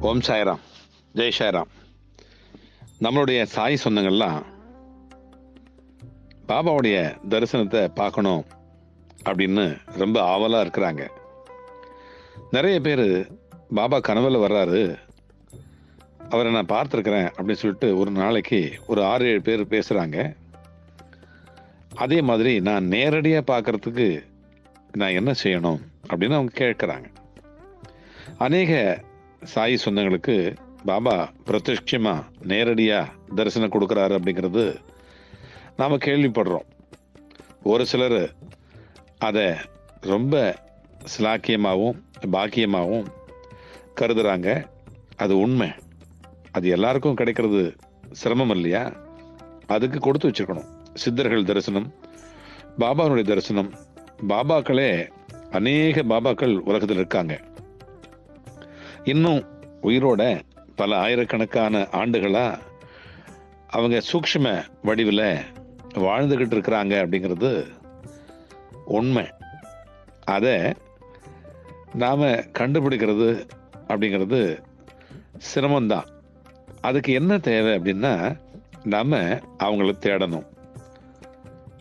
ஓம் சாய்ராம். ஜெய் சாய்ராம். நம்மளுடைய சாய் சொந்தங்கள்லாம் பாபாவுடைய தரிசனத்தை பார்க்கணும் அப்படின்னு ரொம்ப ஆவலாக இருக்கிறாங்க. நிறைய பேர் பாபா கனவில் வர்றாரு. அவரை நான் பார்த்துருக்குறேன் அப்படின்னு சொல்லிட்டு ஒரு நாளைக்கு ஒரு ஆறு ஏழு பேர் பேசுகிறாங்க அதே மாதிரி நான் நேரடியாக பார்க்கறதுக்கு நான் என்ன செய்யணும் அப்படின்னு அவங்க கேட்குறாங்க. அநேக சாய் சொந்தங்களுக்கு பாபா பிரத்யட்சமாக நேரடியாக தரிசனம் கொடுக்குறாரு அப்படிங்கிறது நாம் கேள்விப்படுறோம். ஒரு சிலர் அதை ரொம்ப சிலாக்கியமாகவும் பாக்கியமாகவும் கருதுகிறாங்க அது உண்மை. அது எல்லாருக்கும் கிடைக்கிறது சிரமம் இல்லையா? அதுக்கு கொடுத்து வச்சிருக்கணும். சித்தர்கள் தரிசனம் பாபாவுடைய தரிசனம் பாபாக்களே அநேக பாபாக்கள் உலகத்தில் இருக்காங்க. இன்னும் உயிரோட பல ஆயிரக்கணக்கான ஆண்டுகளாக அவங்க சூக்ஷ்ம வடிவில் வாழ்ந்துக்கிட்டு இருக்கிறாங்க அப்படிங்கிறது உண்மை. அதை நாம் கண்டுபிடிக்கிறது அப்படிங்கிறது சிரமம்தான். அதுக்கு என்ன தேவை அப்படின்னா நாம் அவங்கள தேடணும்.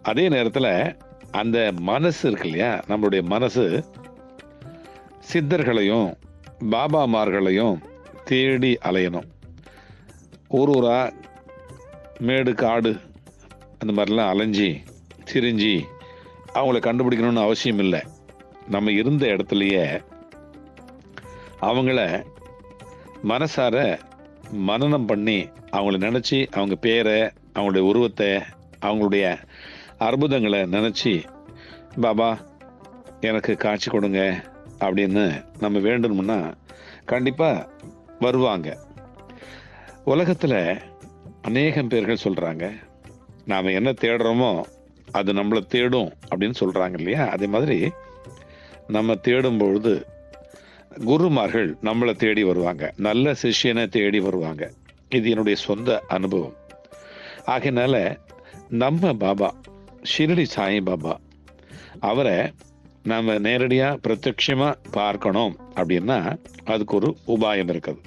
அதே நேரத்தில் அந்த மனசு இருக்கு இல்லையா? நம்மளுடைய மனசு சித்தர்களையும் பாபாமார்களையும் தேடி அலையணும். ஊர் ஊரா மேடு காடு அந்த மாதிரிலாம் அலைஞ்சி திரிஞ்சு அவங்கள கண்டுபிடிக்கணும்னு அவசியம் இல்லை. நம்ம இருந்த இடத்துலையே அவங்கள மனசார மனனம் பண்ணி அவங்கள நினச்சி அவங்க பேரை அவங்களுடைய உருவத்தை அவங்களுடைய அற்புதங்களை நினச்சி பாபா எனக்கு காட்சி கொடுங்க. அப்படின்னு நம்ம வேண்டணும்னா கண்டிப்பாக வருவாங்க. உலகத்தில் அநேகம் பேர்கள் சொல்கிறாங்க நாம் என்ன தேடுறோமோ அது நம்மளை தேடும் அப்படின்னு சொல்கிறாங்க இல்லையா? அதே மாதிரி நம்ம தேடும் பொழுது குருமார்கள் நம்மளை தேடி வருவாங்க. நல்ல சிஷ்யனை தேடி வருவாங்க. இது என்னுடைய சொந்த அனுபவம். ஆகையினால நம்ம பாபா ஷிரடி சாய் பாபா அவரை நம்ம நேரடியாக பிரத்யட்சமாக பார்க்கணும் அப்படின்னா அதுக்கு ஒரு உபாயம் இருக்குது.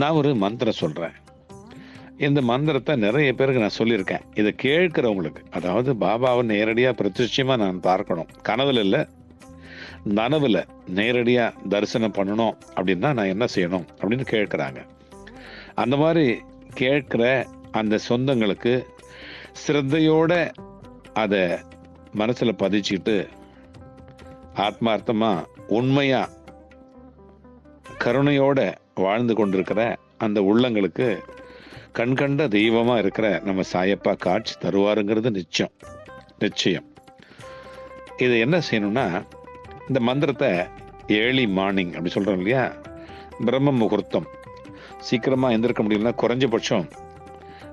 நான் ஒரு மந்திரம் சொல்கிறேன் இந்த மந்திரத்தை நிறைய பேருக்கு நான் சொல்லியிருக்கேன். இதை கேட்குறவங்களுக்கு அதாவது பாபாவை நேரடியாக பிரத்யட்சமாக நான் பார்க்கணும். கனவுல இல்லை நனவில் நேரடியாக தரிசனம் பண்ணணும் அப்படின்னா நான் என்ன செய்யணும் அப்படின்னு கேட்குறாங்க. அந்த மாதிரி கேட்குற அந்த சொந்தங்களுக்கு சிரத்தையோட அதை மனசில் பதிச்சுக்கிட்டு ஆத்மார்த்தமாக உண்மையாக கருணையோடு வாழ்ந்து கொண்டிருக்கிற அந்த உள்ளங்களுக்கு கண்கண்ட தெய்வமாக இருக்கிற நம்ம சாயப்பா காட்சி தருவாருங்கிறது நிச்சயம். நிச்சயம். இது என்ன செய்யணும்னா இந்த மந்திரத்தை ஏர்லி மார்னிங் அப்படி சொல்கிறோம் இல்லையா? பிரம்ம முகூர்த்தம். சீக்கிரமாக எந்திருக்க முடியலன்னா குறைஞ்சபட்சம்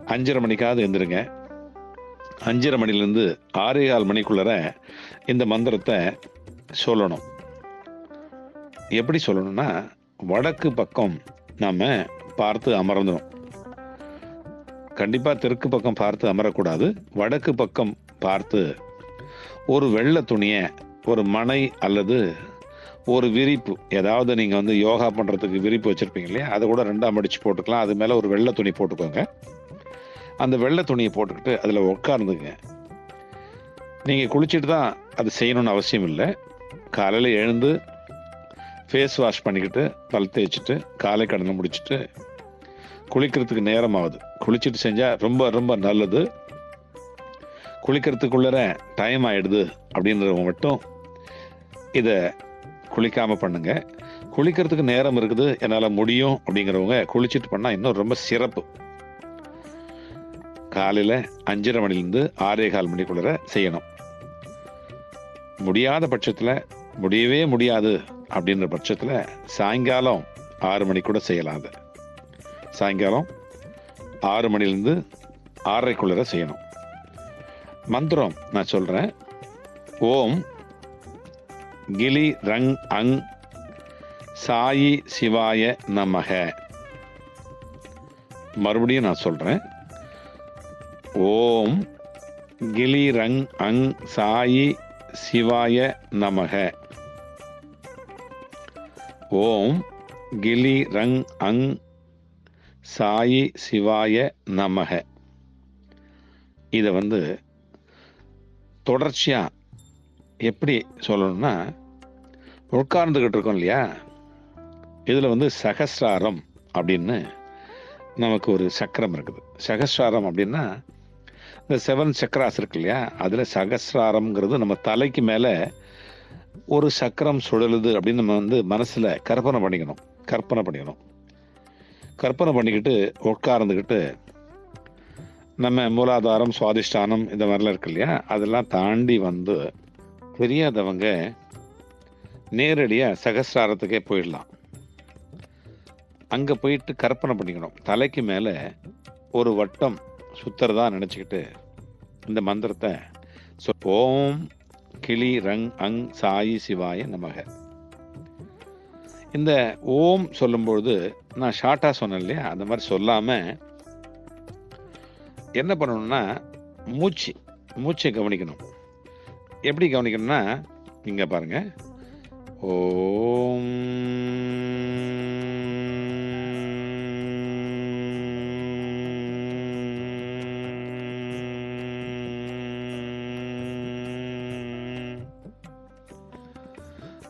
அஞ்சரை மணிக்காவது எழுந்திருங்க அஞ்சரை மணிலேருந்து ஆறே கால் மணிக்குள்ளர இந்த மந்திரத்தை சொல்லணும். எப்படி சொல்லணும்னா வடக்கு பக்கம் நாம் பார்த்து அமர்ந்தோம் கண்டிப்பாக தெற்கு பக்கம் பார்த்து அமரக்கூடாது வடக்கு பக்கம் பார்த்து ஒரு வெள்ளை துணியை ஒரு மனை அல்லது ஒரு விரிப்பு ஏதாவது நீங்கள் வந்து யோகா பண்ணுறதுக்கு விரிப்பு வச்சுருப்பீங்க இல்லையா அதை கூட ரெண்டாக மடித்து போட்டுக்கலாம். அது மேலே ஒரு வெள்ளை துணி போட்டுக்கோங்க. அந்த வெள்ளை துணியை போட்டுக்கிட்டு அதில் உட்கார்ந்துங்க நீங்கள் குளிச்சுட்டு தான் அது செய்யணும்னு அவசியம் இல்லை. காலையில் எழுந்து ஃபேஸ் வாஷ் பண்ணிக்கிட்டு பல் தேய்ச்சிட்டு காலை கடனை முடிச்சுட்டு குளிக்கிறதுக்கு நேரம் ஆகுது குளிச்சுட்டு செஞ்சால் ரொம்ப ரொம்ப நல்லது. குளிக்கிறதுக்குள்ளர டைம் ஆயிடுது அப்படின்றவங்க மட்டும் இதை குளிக்காமல் பண்ணுங்க. குளிக்கிறதுக்கு நேரம் இருக்குது என்னால் முடியும் அப்படிங்கிறவங்க குளிச்சுட்டு பண்ணால் இன்னும் ரொம்ப சிறப்பு. காலையில் அஞ்சரை மணிலேருந்து ஆறே கால் மணிக்குள்ளர செய்யணும். முடியாத பட்சத்தில் முடியவே முடியாது அப்படின்ற பட்சத்தில் சாயங்காலம் ஆறு மணி கூட செய்யலாம் அது. சாயங்காலம் ஆறு மணிலேருந்து ஆறரைக்குள்ளர செய்யணும். மந்திரம் நான் சொல்கிறேன் ஓம் கிலி ரங் அங் சாயி சிவாய நமக. மறுபடியும் நான் சொல்கிறேன் ஓம் கிளிரங் அங் சாயி சிவாய நமக. ஓம் கிளிரங் அங் சாயி சிவாய நமக. இதை வந்து தொடர்ச்சியாக எப்படி சொல்லணும்னா உட்கார்ந்துக்கிட்டு இருக்கோம் இல்லையா? இதில் வந்து சகசிராரம் அப்படின்னு நமக்கு ஒரு சக்கரம் இருக்குது. சகசிராரம் அப்படின்னா இந்த செவன் சக்கராஸ் இருக்கு இல்லையா அதில் சகசிராரம்ங்கிறது நம்ம தலைக்கு மேலே ஒரு சக்கரம் சுழலுது அப்படின்னு நம்ம வந்து மனசில் கற்பனை பண்ணிக்கணும். கற்பனை பண்ணிக்கணும். கற்பனை பண்ணிக்கிட்டு உட்கார்ந்துக்கிட்டு நம்ம மூலாதாரம் சுவாதிஷ்டானம் இந்த மாதிரிலாம் இருக்கு இல்லையா? அதெல்லாம் தாண்டி வந்து தெரியாதவங்க நேரடியாக சகசிராரத்துக்கே போயிடலாம். அங்கே போயிட்டு கற்பனை பண்ணிக்கணும். தலைக்கு மேலே ஒரு வட்டம் சுத்துறதா நினச்சிக்கிட்டு இந்த மந்திரத்தை சொ ஓம் கிளி ரங் அங் சாயி சிவாய நமக. இந்த ஓம் சொல்லும்பொழுது நான் ஷார்ட்டாக சொன்னேன் இல்லையா? அந்த மாதிரி சொல்லாமல் என்ன பண்ணணும்னா மூச்சு மூச்சை கவனிக்கணும். எப்படி கவனிக்கணும்னா இங்கே பாருங்கள் ஓ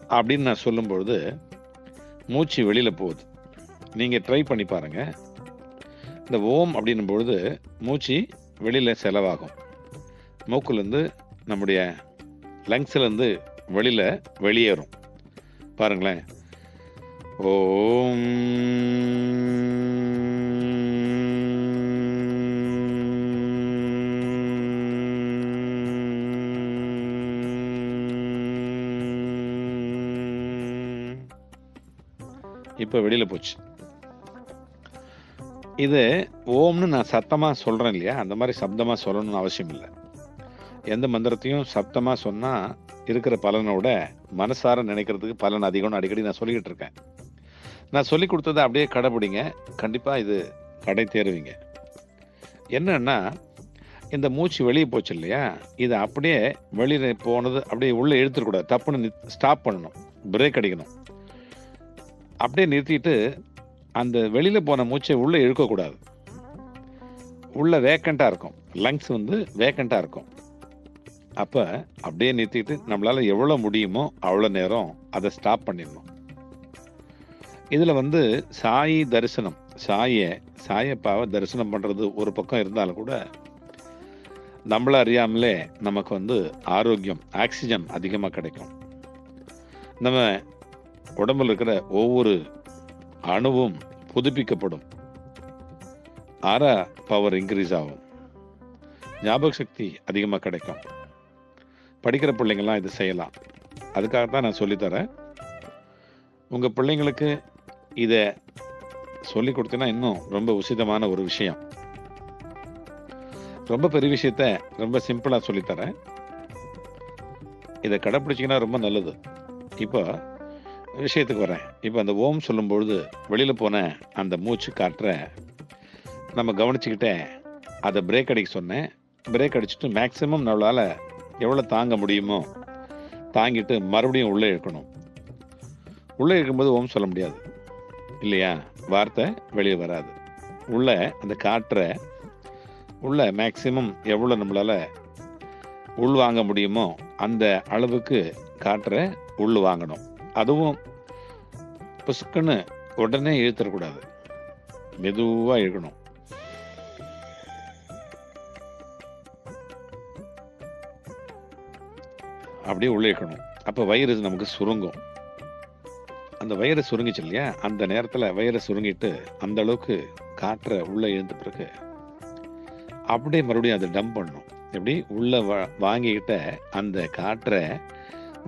அப்படின்னு நான் சொல்லும்பொழுது மூச்சு வெளியில் போகுது. நீங்கள் ட்ரை பண்ணி பாருங்கள் இந்த ஓம் அப்படின்னும் பொழுது மூச்சு வெளியில் செலவாகும். மூக்குலேருந்து நம்முடைய லங்ஸ்லேருந்து வெளியில் வெளியேறும். பாருங்களேன். ஓம் இப்போ வெளியில் போச்சு. இது ஓம்னு நான் சத்தமாக சொல்கிறேன் இல்லையா? அந்த மாதிரி சப்தமாக சொல்லணும்னு அவசியம் இல்லை. எந்த மந்திரத்தையும் சப்தமாக சொன்னால் இருக்கிற பலனோட மனசார நினைக்கிறதுக்கு பலன் அதிகம்னு அடிக்கடி நான் சொல்லிக்கிட்டு இருக்கேன். நான் சொல்லி கொடுத்ததை அப்படியே கடைபிடிங்க. கண்டிப்பாக இது கடை தேருவீங்க. என்னன்னா இந்த மூச்சு வெளியே போச்சு இல்லையா? இது அப்படியே வெளியில் போனது அப்படியே உள்ளே இழுத்துடக்கூடாது. தப்புன்னு ஸ்டாப் பண்ணணும். பிரேக் அடிக்கணும். அப்படியே நிறுத்திட்டு அந்த வெளியில் போன மூச்சை உள்ளே இழுக்கக்கூடாது. உள்ளே வேக்கண்ட்டாக இருக்கும். லங்ஸ் வந்து வேக்கண்ட்டாக இருக்கும். அப்போ அப்படியே நிறுத்திட்டு நம்மளால் எவ்வளோ முடியுமோ அவ்வளோ நேரம் அதை ஸ்டாப் பண்ணிடணும். இதில் வந்து சாயி தரிசனம். சாயை சாயப்பாவை தரிசனம் பண்ணுறது ஒரு பக்கம் இருந்தாலும் கூட நம்மள அறியாமலே நமக்கு வந்து ஆரோக்கியம் ஆக்சிஜன் அதிகமாக கிடைக்கும். நம்ம உடம்புல இருக்கிற ஒவ்வொரு அணுவும் புதுப்பிக்கப்படும். ஆரா பவர் இன்க்ரீஸ் ஆகும். ஞாபக சக்தி அதிகமாக கிடைக்கும். படிக்கிற பிள்ளைங்கள்லாம் இது செய்யலாம். அதுக்காக தான் நான் சொல்லித்தரேன் உங்கள் பிள்ளைங்களுக்கு இதை சொல்லி கொடுத்தீங்கன்னா இன்னும் ரொம்ப உசிதமான ஒரு விஷயம். ரொம்ப பெரிய விஷயத்த ரொம்ப சிம்பிளாக சொல்லித்தரேன் இதை கடைப்பிடிச்சிங்கன்னா ரொம்ப நல்லது. இப்போ விஷயத்துக்கு வரேன். இப்போ அந்த ஓம் சொல்லும்பொழுது வெளியில் போன அந்த மூச்சு காற்றை நம்ம கவனிச்சுக்கிட்டே அதை பிரேக் அடிக்க சொன்னேன். பிரேக் அடிச்சுட்டு மேக்சிமம் நம்மளால் எவ்வளோ தாங்க முடியுமோ தாங்கிட்டு மறுபடியும் உள்ளே இழுக்கணும் உள்ளே இருக்கும்போது ஓம் சொல்ல முடியாது. இல்லையா? வார்த்தை வெளியே வராது. உள்ள அந்த காற்றை உள்ள மேக்சிமம் எவ்வளோ நம்மளால் உள் வாங்க முடியுமோ அந்த அளவுக்கு காற்றை உள் வாங்கணும். அதுவும் புசுக்குன்னு உடனே இழுத்துடக்கூடாது மெதுவாக இழுக்கணும். அப்படியே உள்ளே இழுக்கணும். அப்போ வயிறு நமக்கு சுருங்கும். அந்த வயிறு சுருங்கிச்சு இல்லையா? அந்த நேரத்தில் வயிறை சுருங்கிட்டு அந்த அளவுக்கு காற்றை உள்ளே இழுந்த பிறகு அப்படியே மறுபடியும் அதை டம்ப் பண்ணும் எப்படி? உள்ளே வாங்கிக்கிட்ட அந்த காற்றை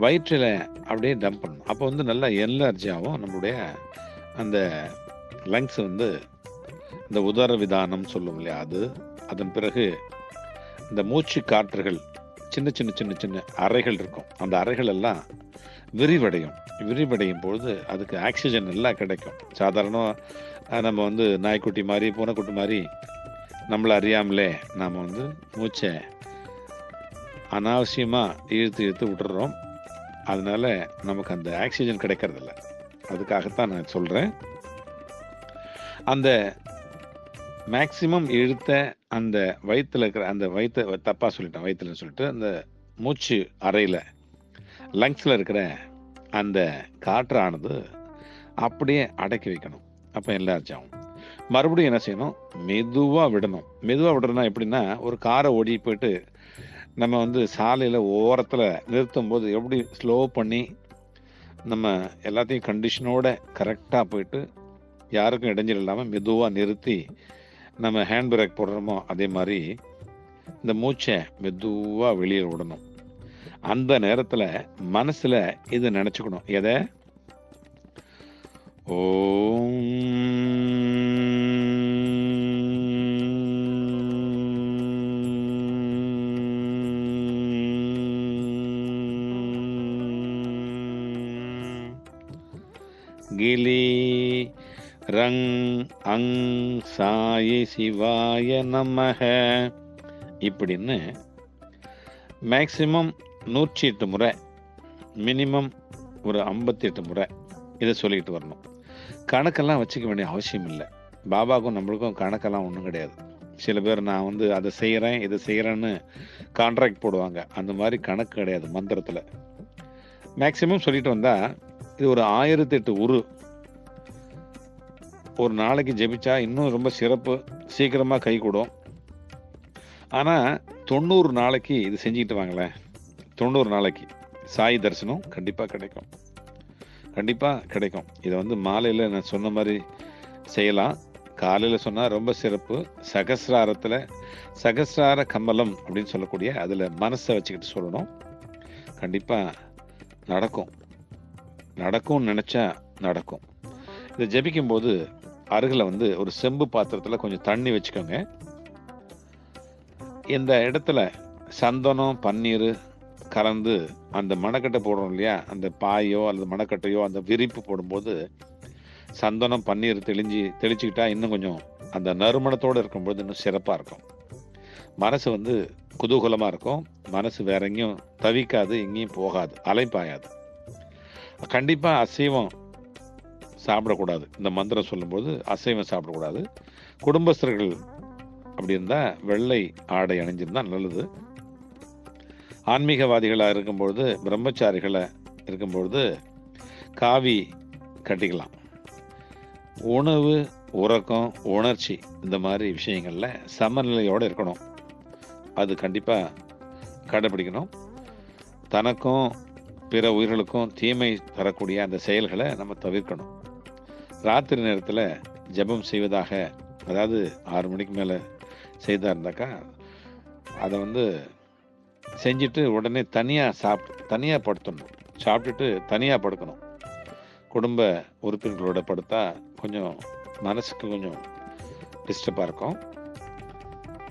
வயிற்றில் அப்படியே டம்ப் பண்ணணும். அப்போ வந்து நல்லா எனர்ஜியாகவும் நம்மளுடைய அந்த லங்ஸ் வந்து இந்த உதர விதானம் சொல்லும் இல்லையா அது? அதன் பிறகு இந்த மூச்சு காற்றுகள் சின்ன சின்ன சின்ன சின்ன அறைகள் இருக்கும். அந்த அறைகள் எல்லாம் விரிவடையும். விரிவடையும் பொழுது அதுக்கு ஆக்சிஜன் எல்லாம் கிடைக்கும். சாதாரணமாக நம்ம வந்து நாய்க்குட்டி மாதிரி பூனைக்குட்டி மாதிரி நம்மளை அறியாமலே நாம் வந்து மூச்சை அனாவசியமாக இழுத்து இழுத்து விட்டுறோம். அதனால நமக்கு அந்த ஆக்சிஜன் கிடைக்கிறதில்ல. அதுக்காகத்தான் நான் சொல்கிறேன் அந்த மேக்சிமம் இழுத்த அந்த வயிற்றில் இருக்கிற அந்த வயிற்ற தப்பாக சொல்லிட்டேன் வயிற்றுலன்னு சொல்லிட்டு அந்த மூச்சு அறையில் லங்ஸில் இருக்கிற அந்த காற்றானது அப்படியே அடக்கி வைக்கணும். அப்போ எல்லாம் ஆகும் மறுபடியும் என்ன செய்யணும்? மெதுவாக விடணும். மெதுவாக விடுறதுனா எப்படின்னா ஒரு காரை ஓடி போயிட்டு நம்ம வந்து சாலையில் ஓரத்தில் நிறுத்தும் போது எப்படி ஸ்லோ பண்ணி நம்ம எல்லாத்தையும் கண்டிஷனோட கரெக்டாக போயிட்டு யாருக்கும் இடைஞ்சல் இல்லாமல் மெதுவாக நிறுத்தி நம்ம ஹேண்ட் பிரேக் போடுறோமோ அதே மாதிரி இந்த மூச்சை மெதுவாக வெளியே விடணும். அந்த நேரத்தில் மனசில் இது நினச்சிக்கணும். எதை? ஓம் கிலி ரங் அங் சாயி சிவாய நமக இப்படின்னு மேக்சிமம் நூற்றி எட்டு முறை மினிமம் ஒரு ஐம்பத்தி எட்டு முறை இதை சொல்லிக்கிட்டு வரணும். கணக்கெல்லாம் வச்சுக்க வேண்டிய அவசியம் இல்லை. பாபாவுக்கும் நம்மளுக்கும் கணக்கெல்லாம் ஒன்றும் கிடையாது. சில பேர் நான் வந்து அதை செய்கிறேன் இதை செய்கிறேன்னு கான்ட்ராக்ட் போடுவாங்க. அந்த மாதிரி கணக்கு கிடையாது மந்திரத்தில். மேக்சிமம் சொல்லிட்டு வந்தால் இது ஒரு ஆயிரத்தி எட்டு உரு. ஒரு நாளைக்கு ஜெபிச்சா இன்னும் ரொம்ப சிறப்பு. சீக்கிரமாக கை கூடும். ஆனால் தொண்ணூறு நாளைக்கு இது செஞ்சுக்கிட்டு வாங்களேன். தொண்ணூறு நாளைக்கு. சாய் தரிசனம் கண்டிப்பாக கிடைக்கும். கண்டிப்பாக கிடைக்கும். இதை வந்து மாலையில் நான் சொன்ன மாதிரி செய்யலாம். காலையில் சொன்னால் ரொம்ப சிறப்பு. சகசிராரத்தில் சகசிரார கமலம் அப்படின்னு சொல்லக்கூடிய அதில் மனசை வச்சுக்கிட்டு சொல்லணும். கண்டிப்பாக நடக்கும். நடக்கும்னு நினச்சா நடக்கும். இதை ஜெபிக்கும்போது அருகில் வந்து ஒரு செம்பு பாத்திரத்தில் கொஞ்சம் தண்ணி வச்சுக்கோங்க. இந்த இடத்துல சந்தனம் பன்னீர் கலந்து அந்த மணக்கட்டை போடுறோம் இல்லையா? அந்த பாயோ அல்லது மணக்கட்டையோ அந்த விரிப்பு போடும்போது சந்தனம் பன்னீர் தெளிஞ்சு தெளிச்சுக்கிட்டா இன்னும் கொஞ்சம் அந்த நறுமணத்தோடு இருக்கும்போது இன்னும் சிறப்பாக இருக்கும். மனசு வந்து குதூகலமாக இருக்கும். மனசு வேற எங்கேயும் தவிக்காது எங்கேயும் போகாது அலைப்பாயாது. கண்டிப்பாக அசைவம் சாப்பிடக்கூடாது. இந்த மந்திரம் சொல்லும்போது அசைவம் சாப்பிடக்கூடாது. குடும்பஸ்தர்கள் அப்படி இருந்தால் வெள்ளை ஆடை அணிஞ்சிருந்தா நல்லது. ஆன்மீகவாதிகளாக இருக்கும்பொழுது பிரம்மச்சாரிகளை இருக்கும்பொழுது காவி கட்டிக்கலாம். உணவு உறக்கம் உணர்ச்சி இந்த மாதிரி விஷயங்களில் சமநிலையோடு இருக்கணும். அது கண்டிப்பாக கடைபிடிக்கணும். தனக்கும் பிற உயிர்களுக்கும் தீமை தரக்கூடிய அந்த செயல்களை நம்ம தவிர்க்கணும். ராத்திரி நேரத்தில் ஜெபம் செய்வதாக அதாவது ஆறு மணிக்கு மேலே செய்தா இருந்தாக்கா அதை வந்து செஞ்சுட்டு உடனே தனியாக சாப்பிட்டு தனியாக படுத்தணும் சாப்பிட்டுட்டு தனியாக படுக்கணும். குடும்ப உறுப்பினர்களோட படுத்தா கொஞ்சம் மனசுக்கு கொஞ்சம் டிஸ்டர்பாக இருக்கும்.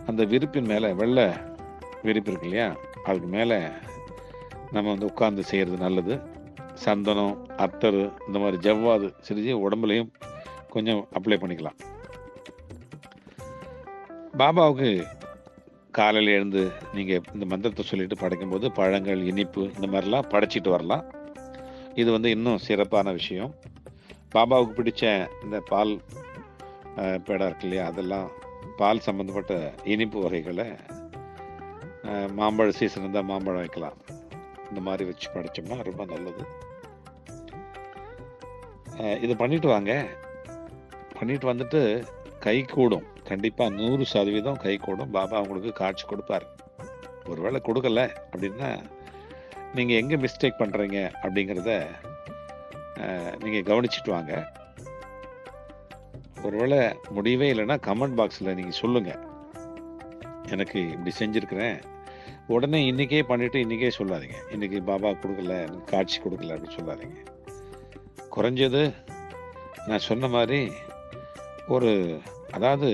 அந்த விருப்பின் மேலே வெள்ளை விருப்பு இருக்கு இல்லையா? அதுக்கு மேலே நம்ம வந்து உட்கார்ந்து செய்கிறது நல்லது. சந்தனம் அத்தர் இந்த மாதிரி ஜவ்வாது செஞ்சு உடம்புலையும் கொஞ்சம் அப்ளை பண்ணிக்கலாம். பாபாவுக்கு காலையில் எழுந்து நீங்கள் இந்த மந்திரத்தை சொல்லிட்டு படைக்கும்போது பழங்கள் இனிப்பு இந்த மாதிரிலாம் படைச்சிட்டு வரலாம். இது வந்து இன்னும் சிறப்பான விஷயம். பாபாவுக்கு பிடிச்ச இந்த பால் பேடா இருக்கு இல்லையா? அதெல்லாம் பால் சம்மந்தப்பட்ட இனிப்பு வகைகளை மாம்பழ சீசன் இருந்தால் மாம்பழம் வைக்கலாம். இந்த மாதிரி வச்சு படைச்சோம்னா ரொம்ப நல்லது. இதை இது பண்ணிட்டு வாங்க. பண்ணிட்டு வந்துட்டு கை கூடும். கண்டிப்பாக நூறு சதவீதம் கை கூடும். பாபா உங்களுக்கு காட்சி கொடுப்பார். ஒருவேளை கொடுக்கல அப்படின்னா நீங்கள் எங்கே மிஸ்டேக் பண்ணுறீங்க அப்படிங்கிறத நீங்கள் கவனிச்சுட்டு வாங்க. ஒருவேளை முடியவே இல்லைன்னா கமெண்ட் பாக்ஸில் நீங்கள் சொல்லுங்கள் எனக்கு இப்படி செஞ்சுருக்கிறேன். உடனே இன்றைக்கே பண்ணிவிட்டு இன்றைக்கே சொல்லாதீங்க. இன்றைக்கி பாபா கொடுக்கல எனக்கு காட்சி கொடுக்கல அப்படின்னு சொல்லாதீங்க. குறைஞ்சது நான் சொன்ன மாதிரி ஒரு அதாவது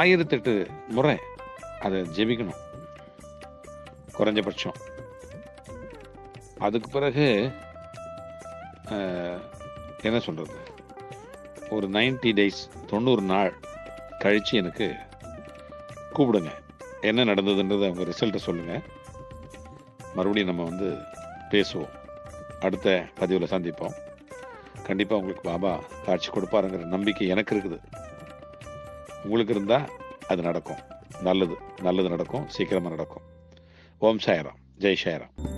ஆயிரத்தெட்டு முறை அதை ஜெபிக்கணும். குறைஞ்சபட்சம். அதுக்கு பிறகு என்ன சொல்கிறது ஒரு 90 டேஸ் தொண்ணூறு நாள் கழித்து எனக்கு கூப்பிடுங்க. என்ன நடந்ததுன்றதை அவங்க ரிசல்ட்டை சொல்லுங்கள் மறுபடியும் நம்ம வந்து பேசுவோம். அடுத்த பதிவில் சந்திப்போம். கண்டிப்பாக உங்களுக்கு பாபா காட்சி கொடுப்பாருங்கிற நம்பிக்கை எனக்கு இருக்குது. உங்களுக்கு இருந்தால் அது நடக்கும். நல்லது. நல்லது நடக்கும். சீக்கிரமாக நடக்கும். ஓம் சாயராம். ஜெய் சாயராம்.